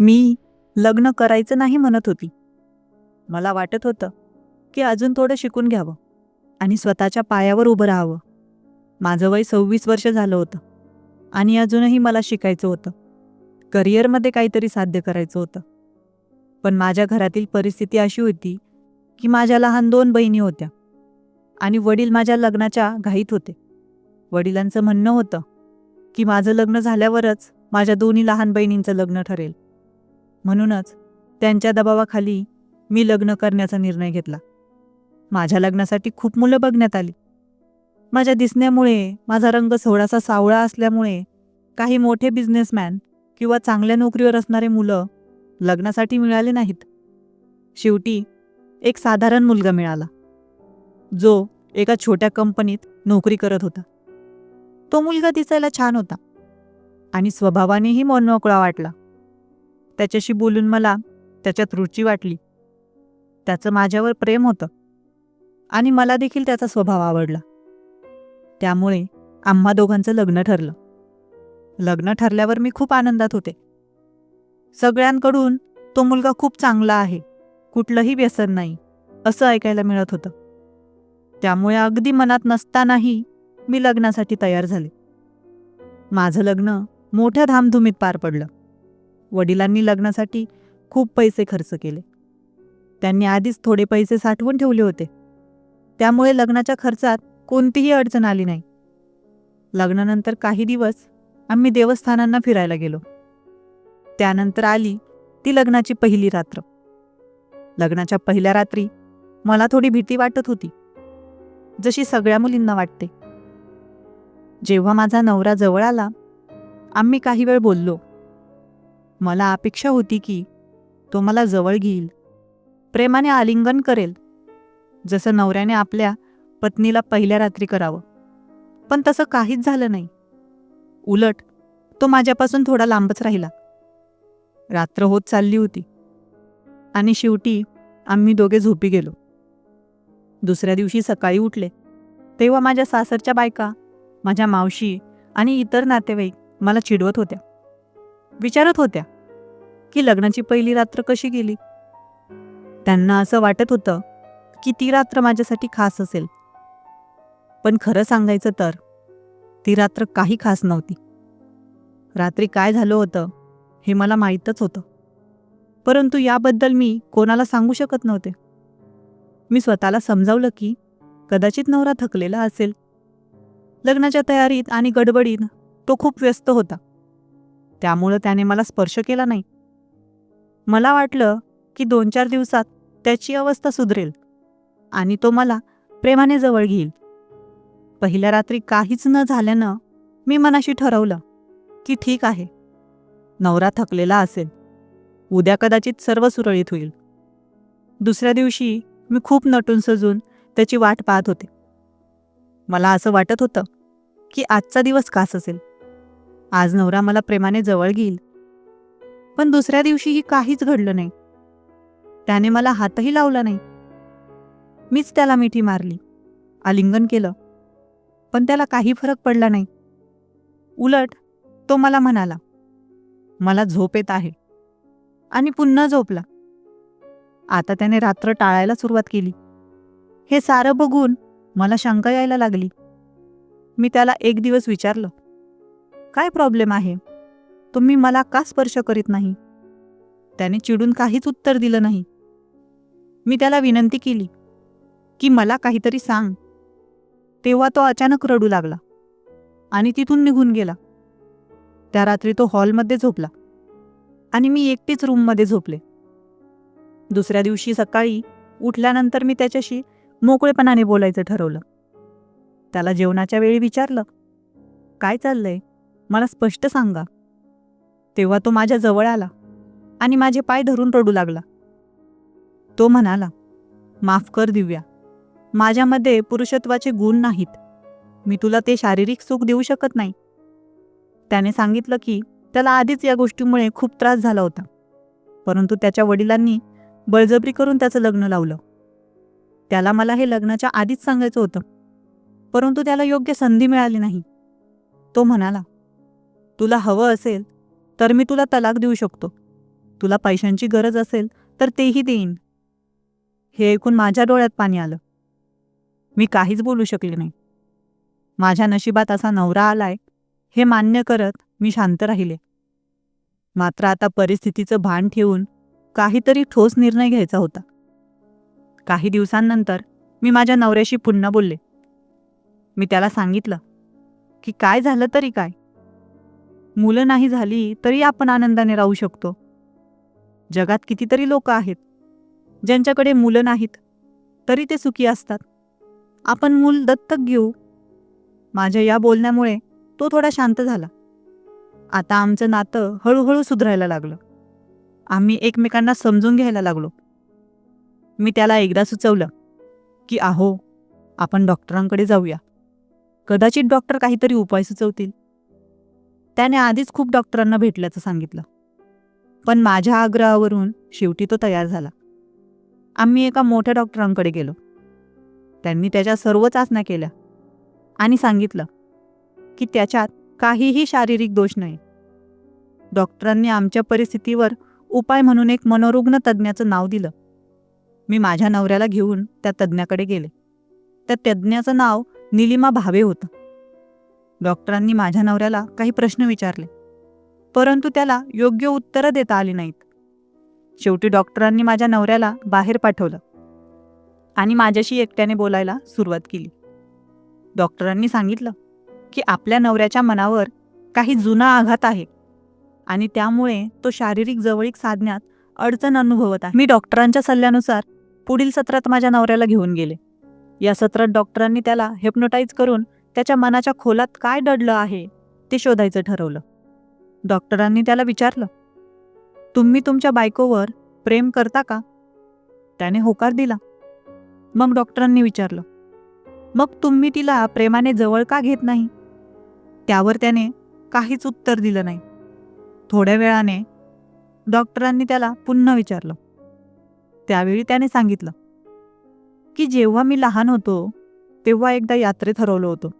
मी लग्न करायचं नाही म्हणत होती. मला वाटत होतं की अजून थोडं शिकून घ्यावं आणि स्वतःच्या पायावर उभं राहावं. माझं वय सव्वीस वर्ष झालं होतं आणि अजूनही मला शिकायचं होतं. करिअरमध्ये काहीतरी साध्य करायचं होतं. पण माझ्या घरातील परिस्थिती अशी होती की माझ्या लहान दोन बहिणी होत्या आणि वडील माझ्या लग्नाच्या घाईत होते. वडिलांचं म्हणणं होतं की माझं लग्न झाल्यावरच माझ्या दोन्ही लहान बहिणींचं लग्न ठरेल. म्हणूनच त्यांच्या दबावाखाली मी लग्न करण्याचा निर्णय घेतला. माझ्या लग्नासाठी खूप मुलं बघण्यात आली. माझ्या दिसण्यामुळे माझा रंग थोडासा सावळा असल्यामुळे काही मोठे बिझनेसमॅन किंवा चांगल्या नोकरीवर असणारे मुलं लग्नासाठी मिळाले नाहीत. शेवटी एक साधारण मुलगा मिळाला. जो एका छोट्या कंपनीत नोकरी करत होता. तो मुलगा दिसायला छान होता आणि स्वभावानेही मनमोकळा वाटला. त्याच्याशी बोलून मला त्याच्यात रुची वाटली. त्याचं माझ्यावर प्रेम होतं. आणि मला देखील त्याचा स्वभाव आवडला. त्यामुळे आम्हा दोघांचं लग्न ठरलं. लग्न ठरल्यावर मी खूप आनंदात होते. सगळ्यांकडून तो मुलगा खूप चांगला आहे. कुठलंही व्यसन नाही असं ऐकायला मिळत होतं. त्यामुळे अगदी मनात नसतानाही मी लग्नासाठी तयार झाले. माझं लग्न मोठ्या धामधुमीत पार पडलं. वडिलांनी लग्नासाठी खूप पैसे खर्च केले. त्यांनी आधीच थोडे पैसे साठवून ठेवले होते. त्यामुळे लग्नाच्या खर्चात कोणतीही अडचण आली नाही. लग्नानंतर काही दिवस आम्ही देवस्थानांना फिरायला गेलो. त्यानंतर आली ती लग्नाची पहिली रात्र. लग्नाच्या पहिल्या रात्री मला थोडी भीती वाटत होती जशी सगळ्या मुलींना वाटते. जेव्हा माझा नवरा जवळ आला आम्ही काही वेळ बोललो. मला अपेक्षा होती की तो मला जवळ घेईल. प्रेमाने आलिंगन करेल. जसं नवऱ्याने आपल्या पत्नीला पहिल्या रात्री करावं. पण तसं काहीच झालं नाही. उलट तो माझ्यापासून थोडा लांबच राहिला. रात्र होत चालली होती. आणि शेवटी आम्ही दोघे झोपी गेलो. दुसऱ्या दिवशी सकाळी उठले. तेव्हा माझ्या सासरच्या बायका माझ्या मावशी आणि इतर नातेवाईक मला चिडवत होत्या. विचारत होत्या की लग्नाची पहिली रात्र कशी गेली? त्यांना असं वाटत होतं की ती रात्र माझ्यासाठी खास असेल. पण खरं सांगायचं तर ती रात्र काही खास नव्हती. रात्री काय झालं होतं हे मला माहीतच होतं. परंतु याबद्दल मी कोणाला सांगू शकत नव्हते. मी स्वतःला समजावलं की कदाचित नवरा थकलेला असेल. लग्नाच्या तयारीत आणि गडबडीत तो खूप व्यस्त होता. त्यामुळं त्याने मला स्पर्श केला नाही. मला वाटलं की दोन चार दिवसात त्याची अवस्था सुधरेल आणि तो मला प्रेमाने जवळ घेईल. पहिल्या रात्री काहीच न झाल्यानं मी मनाशी ठरवलं की ठीक आहे. नवरा थकलेला असेल. उद्या कदाचित सर्व सुरळीत होईल. दुसऱ्या दिवशी मी खूप नटून सजून त्याची वाट पाहत होते. मला असं वाटत होतं की आजचा दिवस कास असेल. आज नवरा मला प्रेमाने जवळ घेईल. पण दुसऱ्या दिवशीही काहीच घडलं नाही. त्याने मला हातही लावला नाही. मीच त्याला मिठी मारली. आलिंगन केलं. पण त्याला काही फरक पडला नाही. उलट तो मला म्हणाला मला झोप येत आहे. आणि पुन्हा झोपला. आता त्याने रात्र टाळायला सुरुवात केली. हे सारं बघून मला शंका यायला लागली. मी त्याला एक दिवस विचारलं काय प्रॉब्लेम आहे? तुम्ही मला का स्पर्श करीत नाही? त्याने चिडून काहीच उत्तर दिलं नाही. मी त्याला विनंती केली की मला काहीतरी सांग. तेव्हा तो अचानक रडू लागला आणि तिथून निघून गेला. त्या रात्री तो हॉलमध्ये झोपला आणि मी एकटीच रूममध्ये झोपले. दुसऱ्या दिवशी सकाळी उठल्यानंतर मी त्याच्याशी मोकळेपणाने बोलायचं ठरवलं. त्याला जेवणाच्या वेळी विचारलं काय चाललंय? मला स्पष्ट सांगा. तेव्हा तो माझ्या जवळ आला आणि माझे पाय धरून रडू लागला. तो म्हणाला माफ कर दिव्या. माझ्यामध्ये पुरुषत्वाचे गुण नाहीत. मी तुला ते शारीरिक सुख देऊ शकत नाही. त्याने सांगितलं की त्याला आधीच या गोष्टीमुळे खूप त्रास झाला होता. परंतु त्याच्या वडिलांनी बळजबरी करून त्याचं लग्न लावलं. त्याला मला हे लग्नाच्या आधीच सांगायचं होतं. परंतु त्याला योग्य संधी मिळाली नाही. तो म्हणाला तुला हवं असेल तर मी तुला तलाक देऊ शकतो. तुला पैशांची गरज असेल तर तेही देईन. हे ऐकून माझ्या डोळ्यात पाणी आलं. मी काहीच बोलू शकले नाही. माझ्या नशिबात असा नवरा आलाय हे मान्य करत मी शांत राहिले. मात्र आता परिस्थितीचं भान ठेवून काहीतरी ठोस निर्णय घ्यायचा होता. काही दिवसांनंतर मी माझ्या नवऱ्याशी पुन्हा बोलले. मी त्याला सांगितलं की काय झालं तरी काय? मुलं नाही झाली तरी आपण आनंदाने राहू शकतो. जगात कितीतरी लोक आहेत ज्यांच्याकडे मुलं नाहीत तरी ते सुखी असतात. आपण मूल दत्तक घेऊ. माझ्या या बोलण्यामुळे तो थोडा शांत झाला. आता आमचं नातं हळूहळू सुधरायला लागलं. आम्ही एकमेकांना समजून घ्यायला लागलो. मी त्याला एकदा सुचवलं की आहो आपण डॉक्टरांकडे जाऊया. कदाचित डॉक्टर काहीतरी उपाय सुचवतील. त्याने आधीच खूप डॉक्टरांना भेटल्याचं सांगितलं. पण माझ्या आग्रहावरून शेवटी तो तयार झाला. आम्ही एका मोठ्या डॉक्टरांकडे गेलो. त्यांनी त्याच्या सर्व चाचण्या केल्या आणि सांगितलं की त्याच्यात काहीही शारीरिक दोष नाही. डॉक्टरांनी आमच्या परिस्थितीवर उपाय म्हणून एक मनोरुग्ण तज्ज्ञाचं नाव दिलं. मी माझ्या नवऱ्याला घेऊन त्या तज्ज्ञाकडे गेले. त्या तज्ज्ञाचं नाव निलिमा भावे होतं. डॉक्टरांनी माझ्या नवऱ्याला काही प्रश्न विचारले. परंतु त्याला योग्य उत्तरं देता आली नाहीत. शेवटी डॉक्टरांनी माझ्या नवऱ्याला बाहेर पाठवलं. आणि माझ्याशी एकट्याने बोलायला सुरुवात केली. डॉक्टरांनी सांगितलं की आपल्या नवऱ्याच्या मनावर काही जुना आघात आहे. आणि त्यामुळे तो शारीरिक जवळीक साधण्यात अडचण अनुभवत आहे. मी डॉक्टरांच्या सल्ल्यानुसार पुढील सत्रात माझ्या नवऱ्याला घेऊन गेले. या सत्रात डॉक्टरांनी त्याला हेप्नोटाईज करून त्याच्या मनाच्या खोलात काय दडलं आहे ते शोधायचं ठरवलं. डॉक्टरांनी त्याला विचारलं तुम्ही तुमच्या बायकोवर प्रेम करता का? त्याने होकार दिला. मग डॉक्टरांनी विचारलं मग तुम्ही तिला प्रेमाने जवळ का घेत नाही? त्यावर त्याने काहीच उत्तर दिलं नाही. थोड्या वेळाने डॉक्टरांनी त्याला पुन्हा विचारलं. त्यावेळी त्याने सांगितलं की जेव्हा मी लहान होतो तेव्हा एकदा यात्रेत हरवलं होतो.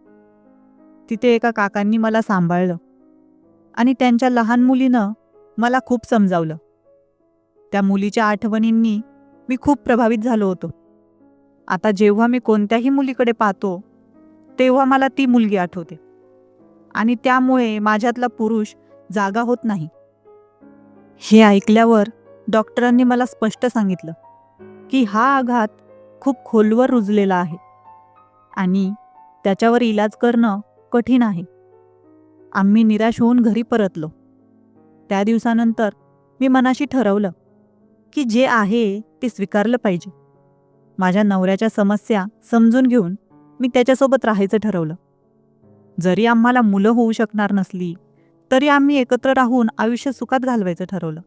तिथे एका काकांनी मला सांभाळलं. आणि त्यांच्या लहान मुलीनं मला खूप समजावलं. त्या मुलीच्या आठवणींनी मी खूप प्रभावित झालो होतो. आता जेव्हा मी कोणत्याही मुलीकडे पाहतो तेव्हा मला ती मुलगी आठवते. आणि त्यामुळे माझ्यातला पुरुष जागा होत नाही. हे ऐकल्यावर डॉक्टरांनी मला स्पष्ट सांगितलं की हा आघात खूप खोलवर रुजलेला आहे. आणि त्याच्यावर इलाज करणं कठीण आहे. आम्ही निराश होऊन घरी परतलो. त्या दिवसानंतर मी मनाशी ठरवलं की जे आहे ते स्वीकारलं पाहिजे. माझ्या नवऱ्याच्या समस्या समजून घेऊन मी त्याच्यासोबत राहायचं ठरवलं. जरी आम्हाला मुलं होऊ शकणार नसली तरी आम्ही एकत्र राहून आयुष्य सुखात घालवायचं ठरवलं.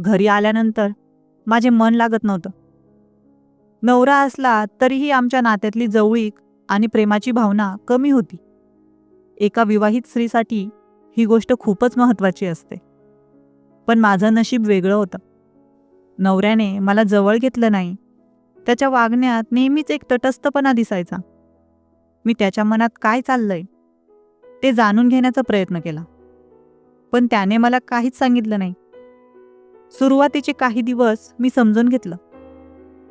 घरी आल्यानंतर माझे मन लागत नव्हतं. नवरा असला तरीही आमच्या नात्यातली जवळीक आणि प्रेमाची भावना कमी होती. एका विवाहित स्त्रीसाठी ही गोष्ट खूपच महत्त्वाची असते. पण माझं नशीब वेगळं होतं. नवऱ्याने मला जवळ घेतलं नाही. त्याच्या वागण्यात नेहमीच एक तटस्थपणा दिसायचा. मी त्याच्या मनात काय चाललंय ते जाणून घेण्याचा प्रयत्न केला. पण त्याने मला काहीच सांगितलं नाही. सुरुवातीचे काही दिवस मी समजून घेतलं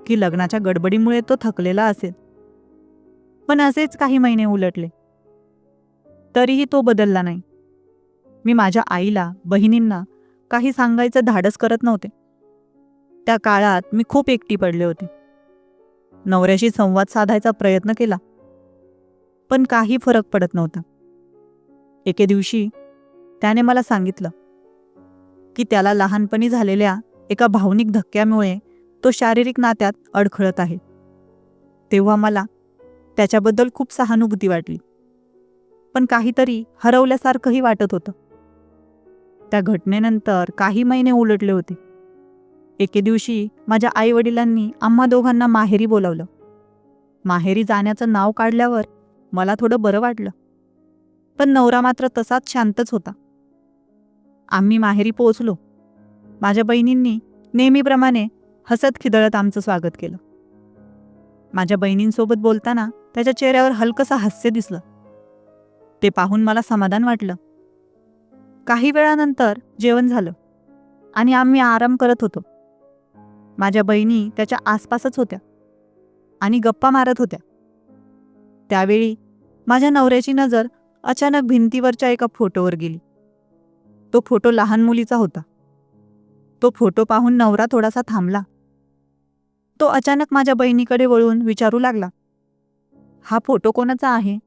की लग्नाच्या गडबडीमुळे तो थकलेला असेल. पण असेच काही महिने उलटले. तरीही तो बदलला नाही. मी माझ्या आईला बहिणींना काही सांगायचं धाडस करत नव्हते. त्या काळात मी खूप एकटी पडले होते. नवऱ्याशी संवाद साधायचा प्रयत्न केला. पण काही फरक पडत नव्हता. एके दिवशी त्याने मला सांगितलं की त्याला लहानपणी झालेल्या एका भावनिक धक्क्यामुळे तो शारीरिक नात्यात अडखळत आहे. तेव्हा मला त्याच्याबद्दल खूप सहानुभूती वाटली. पण काहीतरी हरवल्यासारखंही वाटत होतं. त्या घटनेनंतर काही महिने उलटले होते. एके दिवशी माझ्या आई वडिलांनी आम्हा दोघांना माहेरी बोलावलं. माहेरी जाण्याचं नाव काढल्यावर मला थोडं बरं वाटलं. पण नवरा मात्र तसाच शांतच होता. आम्ही माहेरी पोहोचलो. माझ्या बहिणींनी नेहमीप्रमाणे हसत खिदळत आमचं स्वागत केलं. माझ्या बहिणींसोबत बोलताना त्याच्या चेहऱ्यावर हलकंसं हास्य दिसलं. ते पाहून मला समाधान वाटलं. काही वेळानंतर जेवण झालं आणि आम्ही आराम करत होतो. माझ्या बहिणी त्याच्या आसपासच होत्या आणि गप्पा मारत होत्या. त्यावेळी माझ्या नवऱ्याची नजर अचानक भिंतीवरच्या एका फोटोवर गेली. तो फोटो लहान मुलीचा होता. तो फोटो पाहून नवरा थोडासा थांबला. तो अचानक माझ्या बहिणीकडे वळून विचारू लागला. हा फोटो कोणाचा आहे?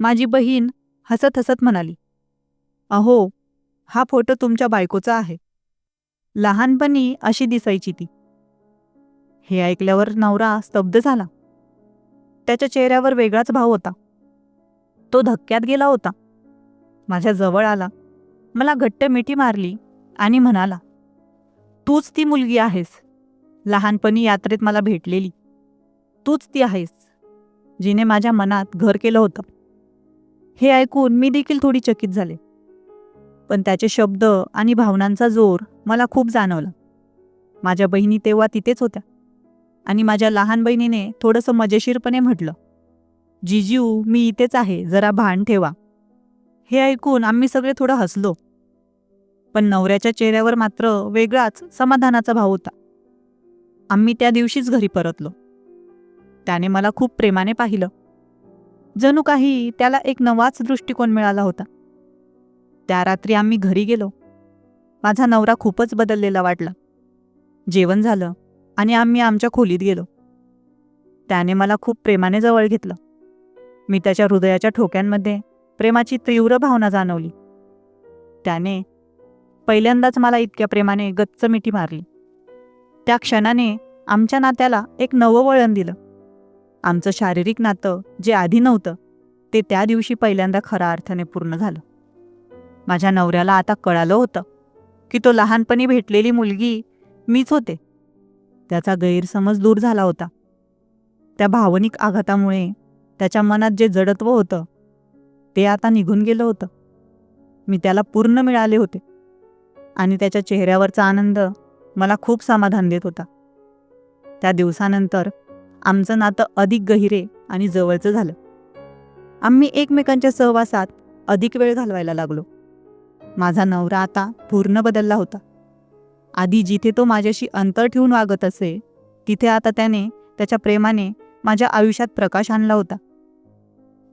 माझी बहीण हसत हसत म्हणाली. अहो हा फोटो तुमच्या बायकोचा आहे. लहानपणी अशी दिसायची ती. हे ऐकल्यावर नवरा स्तब्ध झाला. त्याच्या चेहऱ्यावर वेगळाच भाव होता. तो धक्क्यात गेला होता. माझ्या जवळ आला. मला घट्ट मिठी मारली आणि म्हणाला तूच ती मुलगी आहेस. लहानपणी यात्रेत मला भेटलेली. तूच ती आहेस. जिने माझ्या मनात घर केलं होतं. हे ऐकून मी देखील थोडी चकित झाले. पण त्याचे शब्द आणि भावनांचा जोर मला खूप जाणवला. माझ्या बहिणी तेव्हा तिथेच होत्या. आणि माझ्या लहान बहिणीने थोडंसं मजेशीरपणे म्हटलं जिजीऊ मी इथेच आहे जरा भान ठेवा. हे ऐकून आम्ही सगळे थोडं हसलो. पण नवऱ्याच्या चेहऱ्यावर मात्र वेगळाच समाधानाचा भाव होता. आम्ही त्या दिवशीच घरी परतलो. त्याने मला खूप प्रेमाने पाहिलं. जणू काही त्याला एक नवाच दृष्टिकोन मिळाला होता. त्या रात्री आम्ही घरी गेलो. माझा नवरा खूपच बदललेला वाटला. जेवण झालं आणि आम्ही आमच्या खोलीत गेलो. त्याने मला खूप प्रेमाने जवळ घेतलं. मी त्याच्या हृदयाच्या ठोक्यांमध्ये प्रेमाची तीव्र भावना जाणवली. त्याने पहिल्यांदाच मला इतक्या प्रेमाने गच्च मिठी मारली. त्या क्षणाने आमच्या नात्याला एक नवं वळण दिलं. आमचं शारीरिक नातं जे आधी नव्हतं ते त्या दिवशी पहिल्यांदा खऱ्या अर्थाने पूर्ण झालं. माझ्या नवऱ्याला आता कळालं होतं की तो लहानपणी भेटलेली मुलगी मीच होते. त्याचा गैरसमज दूर झाला होता. त्या भावनिक आघातामुळे त्याच्या मनात जे जडत्व होतं ते आता निघून गेलं होतं. मी त्याला पूर्ण मिळाले होते. आणि त्याच्या चेहऱ्यावरचा आनंद मला खूप समाधान देत होता. त्या दिवसानंतर आमचं नातं अधिक गहिरे आणि जवळचं झालं. आम्ही एकमेकांच्या सहवासात अधिक वेळ घालवायला लागलो. माझा नवरा आता पूर्ण बदलला होता. आधी जिथे तो माझ्याशी अंतर ठेवून वागत असे तिथे आता त्याने त्याच्या प्रेमाने माझ्या आयुष्यात प्रकाश आणला होता.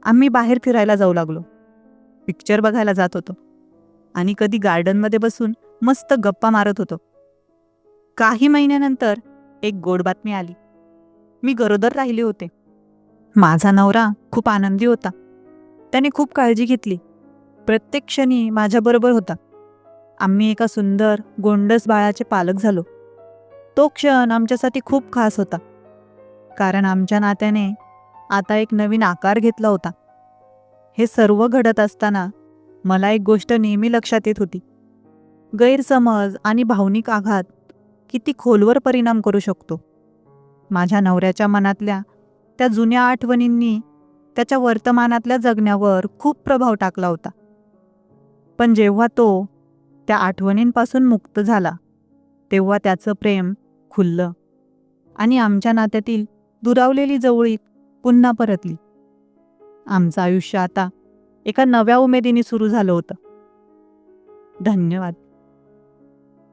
आम्ही बाहेर फिरायला जाऊ लागलो. पिक्चर बघायला जात होतो. आणि कधी गार्डनमध्ये बसून मस्त गप्पा मारत होतो. काही महिन्यानंतर एक गोड बातमी आली. मी गरोदर राहिले होते. माझा नवरा खूप आनंदी होता. त्याने खूप काळजी घेतली. प्रत्येक क्षणी माझ्याबरोबर होता. आम्ही एका सुंदर गोंडस बाळाचे पालक झालो. तो क्षण आमच्यासाठी खूप खास होता. कारण आमच्या नात्याने आता एक नवीन आकार घेतला होता. हे सर्व घडत असताना मला एक गोष्ट नेहमी लक्षात येत होती. गैरसमज आणि भावनिक आघात किती खोलवर परिणाम करू शकतो? माझ्या नवऱ्याच्या मनातल्या त्या जुन्या आठवणींनी त्याच्या वर्तमानातल्या जगण्यावर खूप प्रभाव टाकला होता. पण जेव्हा तो त्या आठवणींपासून मुक्त झाला तेव्हा त्याचं प्रेम खुललं आणि आमच्या नात्यातील दुरावलेली जवळीक पुन्हा परतली. आमचं आयुष्य आता एका नव्या उमेदीने सुरू झालं होतं. धन्यवाद.